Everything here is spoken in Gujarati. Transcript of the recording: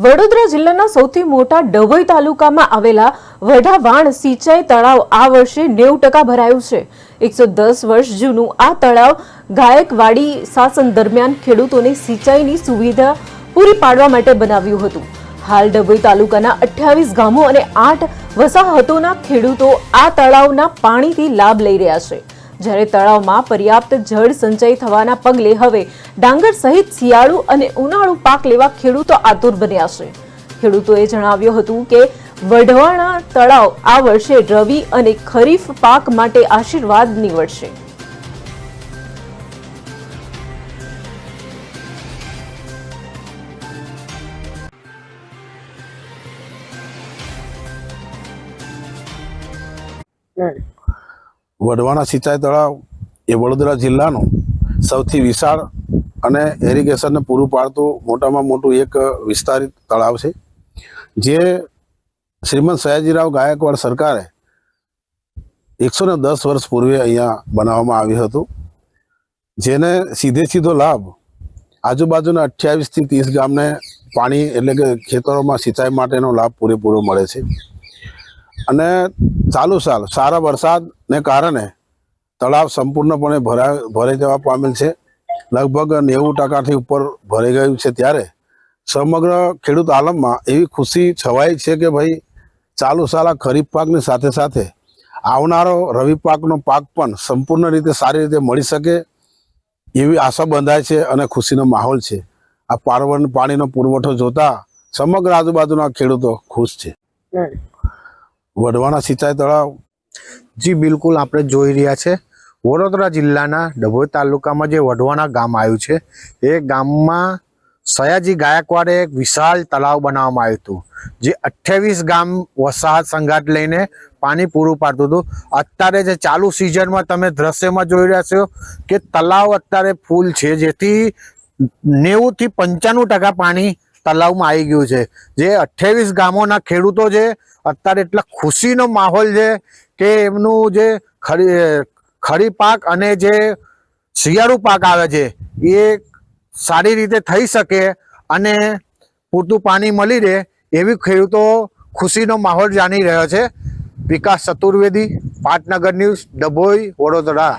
વડોદરા જિલ્લાના સૌથી મોટા ડભોઈ તાલુકામાં આવેલા વઢાવાણ સિંચાઈ તળાવ આ વર્ષે નેવું ટકા ભરાયું છે. એકસો દસ વર્ષ જૂનું આ તળાવ ગાયકવાડી શાસન દરમિયાન ખેડૂતોને સિંચાઈની સુવિધા પૂરી પાડવા માટે બનાવ્યું હતું. હાલ ડભોઈ તાલુકાના અઠ્યાવીસ ગામો અને આઠ વસાહતોના ખેડૂતો આ તળાવના પાણીથી લાભ લઈ રહ્યા છે. જ્યારે તળાવમાં પર્યાપ્ત જળ સંચય થવાના પગલે હવે ડાંગર સહિત શિયાળુ અને ઉનાળુ પાક લેવા ખેડૂતો આતુર બન્યા છે. ખેડૂતોએ જણાવ્યું હતું કે, વઢવાણા તળાવ આ વર્ષે રવિ અને ખરીફ પાક માટે આશીર્વાદ નીવડશે. વઢવાણા સિંચાઈ તળાવ એ વડોદરા જિલ્લાનું સૌથી વિશાળ અને એરિગેશનને પૂરું પાડતું મોટામાં મોટું એક વિસ્તારિત તળાવ છે, જે શ્રીમંત સયાજીરાવ ગાયકવાડ સરકારે એકસો ને દસ વર્ષ પૂર્વે અહીંયા બનાવવામાં આવ્યું હતું, જેને સીધે સીધો લાભ આજુબાજુના અઠ્યાવીસથી ત્રીસ ગામને પાણી એટલે કે ખેતરોમાં સિંચાઈ માટેનો લાભ પૂરેપૂરો મળે છે. અને ચાલુ સાલ, સારા વરસાદને કારણે તળાવ સંપૂર્ણપણે ભરાય, ભરાઈ જવા પામેલ છે. લગભગ નેવું ટકાથી ઉપર ભરાઈ ગયું છે ત્યારે. સમગ્ર ખેડૂત આલમમાં એવી ખુશી છવાઈ છે કે ભાઈ, ચાલુ સાલ આ ખરીફ પાકની સાથે સાથે આવનારો રવિ પાકનો પાક પણ સંપૂર્ણ રીતે સારી રીતે મળી શકે એવી આશા બંધાય છે અને ખુશીનો માહોલ છે. આ પારવન પાણીનો પુરવઠો જોતા સમગ્ર આજુબાજુના ખેડૂતો ખુશ છે. વઢવાણા સિંચાઈ તળાવ. જી, બિલકુલ આપણે જોઈ રહ્યા છે. વડોદરા જિલ્લાના ડભોઈ તાલુકામાં જે વઢવાણા ગામ આવ્યું છે, એ ગામમાં સયાજી ગાયકવાડે એક વિશાળ તળાવ બનાવવામાં આવ્યું હતું, જે અઠ્યાવીસ ગામ વસાહત સંઘાત લઈને પાણી પૂરું પાડતું હતું. અત્યારે જે ચાલુ સિઝનમાં તમે દ્રશ્યમાં જોઈ રહ્યા છો કે તળાવ અત્યારે ફૂલ છે, જેથી નેવુંથી પંચાણું ટકા પાણી તળાવમાં આવી ગયું છે. જે અઠ્યાવીસ ગામોના ખેડૂતો છે, અત્યારે એટલા ખુશીનો માહોલ છે કે એમનું જે ખરી ખરી પાક અને જે શિયાળુ પાક આવે છે, એ સારી રીતે થઈ શકે અને પૂરતું પાણી મળી રહે એવી ખેડૂતો ખુશીનો માહોલ જાણી રહ્યો છે. વિકાસ ચતુર્વેદી, પાટનગર ન્યૂઝ, ડભોઈ, વડોદરા.